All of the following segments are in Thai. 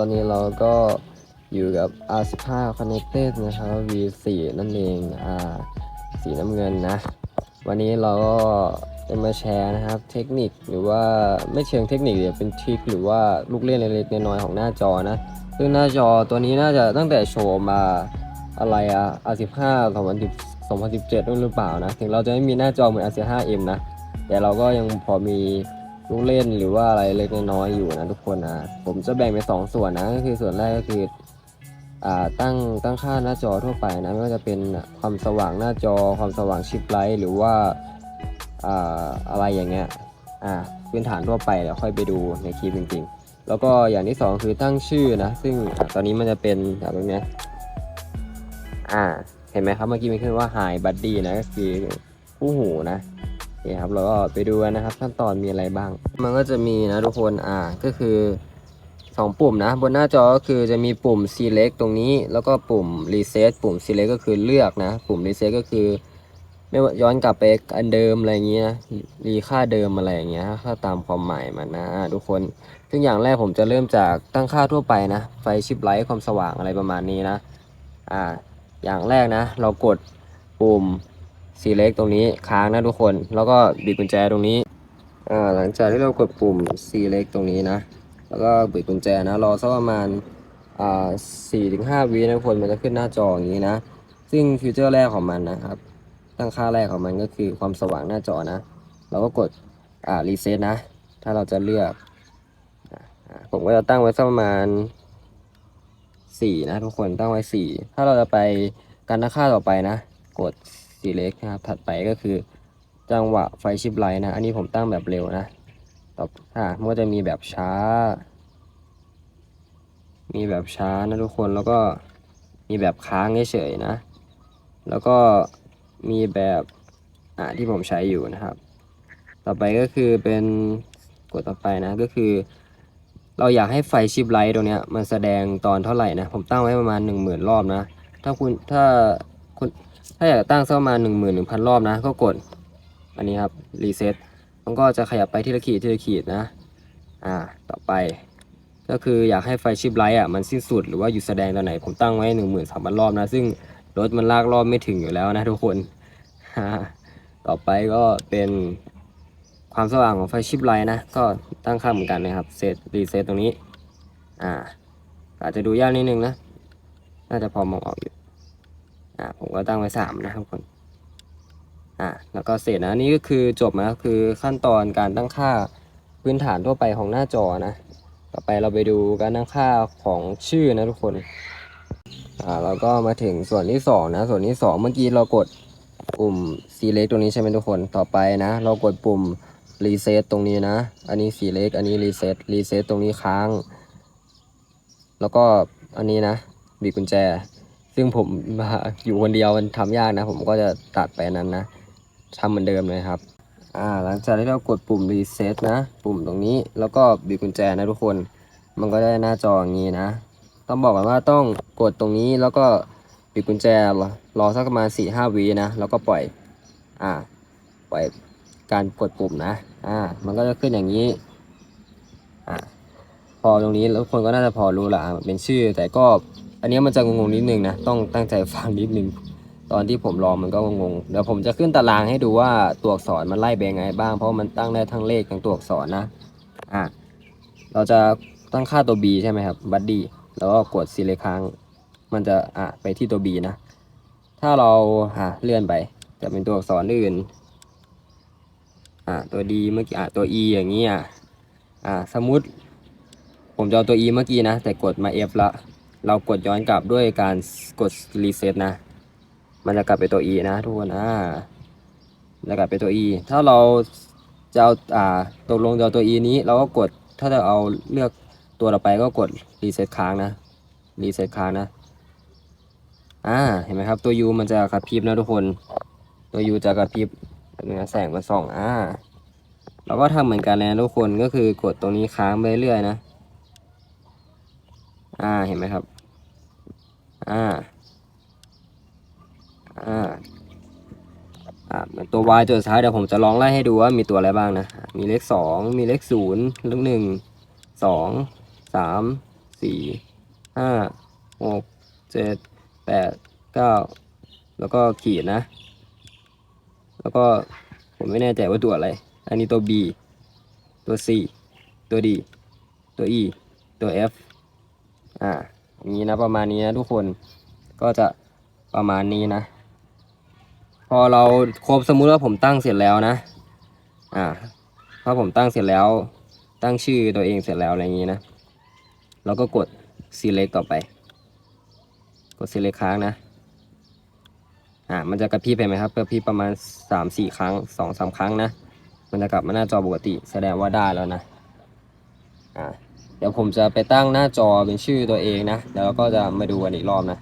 ตอนนี้เราก็อยู่กับ R15 Connected นะครับ V4 นั่นเองอ่าสีน้ำเงินนะ วันนี้เราก็จะมาแชร์นะครับเทคนิคหรือว่าไม่เชิงเทคนิคเดี๋ยวเป็นทริคหรือว่าลูกเล่นเล็กๆน้อยๆของหน้าจอนะ ซึ่งหน้าจอตัวนี้น่าจะตั้งแต่โชว์มาอะไรอะ R15 2017ด้วยหรือเปล่านะ ถึงเราจะไม่มีหน้าจอเหมือน R15M นะ แต่เราก็ยังพอมี ลูกเล่นหรือว่าอะไรเล็กน้อยๆอยู่นะทุกคนนะผมจะแบ่งเป็นสองส่วนนะก็คือส่วนแรกก็คืออ่าตั้งตั้งค่าหน้าจอทั่วไปนะไม่ว่าจะเป็นความสว่างหน้าจอ ความสว่างชิปไลท์หรือว่าอ่าอะไรอย่างเงี้ยอ่าพื้นฐานทั่วไปเดี๋ยวค่อยไปดูในคลิปจริงๆ แล้วก็อย่างที่สองคือตั้งชื่อนะ ซึ่งอตอนนี้มันจะเป็นแบบนี้อ่าเห็นไหมครับเมื่อกี้มันขึ้นว่า Hi Buddy นะก็คือคู่หูนะ คครับเราก็ไปดูกันนะครับ ขั้นตอนมีอะไรบ้าง มันก็จะมีนะทุกคนอ่าก็คือ 2 ปุ่มนะ บนหน้าจอก็คือจะมีปุ่ม select ตรงนี้ แล้วก็ปุ่ม reset ปุ่ม select ก็คือเลือกนะ ปุ่ม reset ก็คือ ไม่ว่าย้อนกลับไปอันเดิมอะไรอย่างเงี้ยนะรีค่าเดิมอะไรอย่างเงี้ยถ้าตามความหมายมันนะอ่าทุกคนซึ่งอย่างแรกผมจะเริ่มจากตั้งค่าทั่วไปนะ ไฟชิปไลท์ความสว่างอะไรประมาณนี้นะอ่าอย่างแรกนะ เรากดปุ่ม select ตรงนี้ค้างนะทุกคน แล้วก็บิดกุญแจตรงนี้อ่าหลังจากที่เรากดปุ่ม select ตรงนี้นะ แล้วก็บิดกุญแจนะรอสักประมาณอ่าสี่ถึงห้าวินะทุกคนมันจะขึ้นหน้าจออย่างนี้นะ ซึ่งฟีเจอร์แรกของมันนะครับ ตั้งค่าแรกของมันก็คือความสว่างหน้าจอนะ เราก็กดอ่า reset นะ ถ้าเราจะเลือก ผมก็จะตั้งไว้สักประมาณสี่นะทุกคนตั้งไว้สี่ถ้าเราจะไปการตั้งค่าต่อไปนะ กด select นะครับ ถัดไปก็คือจังหวะไฟชิปไลท์นะ อันนี้ผมตั้งแบบเร็วนะ ต่ออ่ามันก็จะมีแบบช้า มีแบบช้านะทุกคน แล้วก็มีแบบค้างเฉยๆนะ แล้วก็มีแบบอ่าที่ผมใช้อยู่นะครับ ต่อไปก็คือเป็นกดต่อไปนะ ก็คือ เราอยากให้ไฟชิปไลท์ตรงเนี้ยมันแสดงตอนเท่าไหร่นะ ผมตั้งไว้ประมาณ 1 0,000 รอบนะ ถ้าคุณถ้าคุณ ถ้าอยากตั้งสักประมาณ 1 1 0 0 0 รอบนะ ก็กดอันนี้ครับรีเซ็ตมันก็จะขยับไปทีละขีดทีละขีดนะอ่าต่อไป ก็คืออยากให้ไฟชิปไลท์อะมันสิ้นสุดหรือว่าหยุดแสดงตอนไหนผมตั้งไว้ 1 3 0 0 0 รอบนะ ซึ่งรถมันลากรอบไม่ถึงอยู่แล้วนะทุกคนต่อไปก็เป็นความสว่างของไฟชิปไลท์นะ ก็ตั้งค่าเหมือนกันนะครับเซตรีเซตตรงนี้ อ่า อาจจะดูยากนิดนึงนะ น่าจะพอมองออกอยู่ อ่าผมก็ตั้งไว้สามนะครับทุกคนอ่าแล้วก็เสร็จนะนี่ก็คือจบนะคือขั้นตอนการตั้งค่าพื้นฐานทั่วไปของหน้าจอนะ ต่อไปเราไปดูการตั้งค่าของชื่อนะทุกคนอ่าเราก็มาถึงส่วนที่สองนะส่วนที่สองเมื่อกี้เรากดปุ่ม select ตรงนี้ใช่ไหมทุกคนต่อไปนะ เรากดปุ่ม reset ตรงนี้นะ อันนี้ select อันนี้ reset reset ตรงนี้ค้าง แล้วก็อันนี้นะบีบกุญแจ ซึ่งผมอยู่คนเดียวมันทำยากนะ ผมก็จะตัดไปนั้นนะทำเหมือนเดิมเลยครับอ่าหลังจากที่เรากดปุ่ม reset นะ ปุ่มตรงนี้แล้วก็บีบกุญแจนะทุกคน มันก็ได้หน้าจออย่างนี้นะ ต้องบอกก่อนว่าต้องกดตรงนี้แล้วก็ปิดกุญแจรอสักประมาณ4ี่ห้าวินะ แล้วก็ปล่อยอ่าปล่อยการกดปุ่มนะอ่ามันก็จะขึ้นอย่างนี้อ่าพอตรงนี้แล้วคนก็น่าจะพอรู้ละเป็นชื่อแต่ก็ อันนี้มันจะงงๆนิดนึงนะ ต้องตั้งใจฟังนิดนึง ตอนที่ผมลองมันก็งงๆเดี๋ยวผมจะขึ้นตารางให้ดูว่าตัวอักษรมันไล่ไปยังไงบ้าง เพราะมันตั้งได้ทั้งเลขทั้งตัวอักษรนะ อ่าเราจะตั้งค่าตัว b ใช่ไหมครับ บัดดี้ แล้วก็กด select ค้าง มันจะอะไปที่ตัว b นะ ถ้าเราอะเลื่อนไป จะเป็นตัวอักษรอื่น อะตัว d เมื่อกี้อะตัว e อย่างนี้อะ อะสมมุติ ผมจะเอาตัว e เมื่อกี้นะ แต่กดมา f ละ เรากดย้อนกลับด้วยการกด reset นะ มันจะกลับไปตัว e นะทุกคนอ่าจะกลับไปตัว e ถ้าเราจะเอาอ่าตกลงจะเอาตัว e นี้เราก็กดถ้าจะเอาเลือกตัวต่อไปก็กด reset ค้างนะ reset ค้างนะอ่าเห็นไหมครับตัว U มันจะกระพริบนะทุกคนตัว U จะกระพริบแสงมันส่องอ่าเราก็ทำเหมือนกันเลยนะทุกคนก็คือกดตรงนี้ค้างไปเรื่อยนะ อ่าเห็นไหมครับ อ่า อ่า อ่าเหมือนตัว Y ตัวสุดท้ายเดี๋ยวผมจะลองไล่ให้ดูว่ามีตัวอะไรบ้างนะ มีเลขสองมีเลขศูนย์เลขหนึ่งสองสามสี่ห้าหกเจ็ดแปดเก้าแล้วก็ขีดนะ แล้วก็ผมไม่แน่ใจว่าตัวอะไร อันนี้ตัว B ตัว C ตัว D ตัว E ตัว F อ่านี้นะประมาณนี้นะทุกคนก็จะประมาณนี้นะ พอเราครบสมมุติว่าผมตั้งเสร็จแล้วนะ อ่าพอผมตั้งเสร็จแล้ว ตั้งชื่อตัวเองเสร็จแล้วอะไรอย่างนี้นะเราก็กด select ต่อไป กด select ค้างนะอ่ามันจะกระพริบไปไหมครับกระพริบประมาณ 3-4 ครั้ง 2-3 ครั้งนะ มันจะกลับมาหน้าจอปกติ แสดงว่าได้แล้วนะอ่า เดี๋ยวผมจะไปตั้งหน้าจอเป็นชื่อตัวเองนะแล้วเราก็จะมาดูกันอีกรอบนะ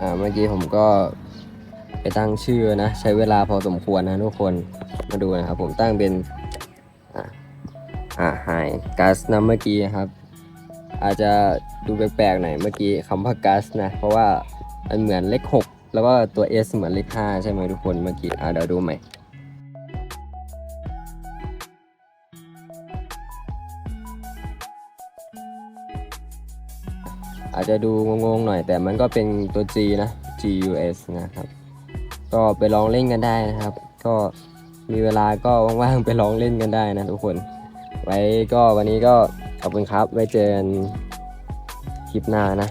อ่าเมื่อกี้ผมก็ไปตั้งชื่อนะใช้เวลาพอสมควรนะทุกคนมาดูนะครับผมตั้งเป็นอ่าอ่าไฮกัสนะเมื่อกี้นะครับ อาจจะดูแปลกๆหน่อยเมื่อกี้คำว่ากัสนะเพราะว่ามันเหมือนเลข6แล้วก็ตัว S เหมือนเลข5ใช่ไหมทุกคนเมื่อกี้อ่าเดี๋ยวดูใหม่ อาจจะดูงงๆหน่อย แต่มันก็เป็นตัว G นะ GUS นะครับ ก็ไปลองเล่นกันได้นะครับ ก็มีเวลาก็ว่างๆไปลองเล่นกันได้นะทุกคน ไว้ก็วันนี้ก็ขอบคุณครับ ไว้เจอกันคลิปหน้านะ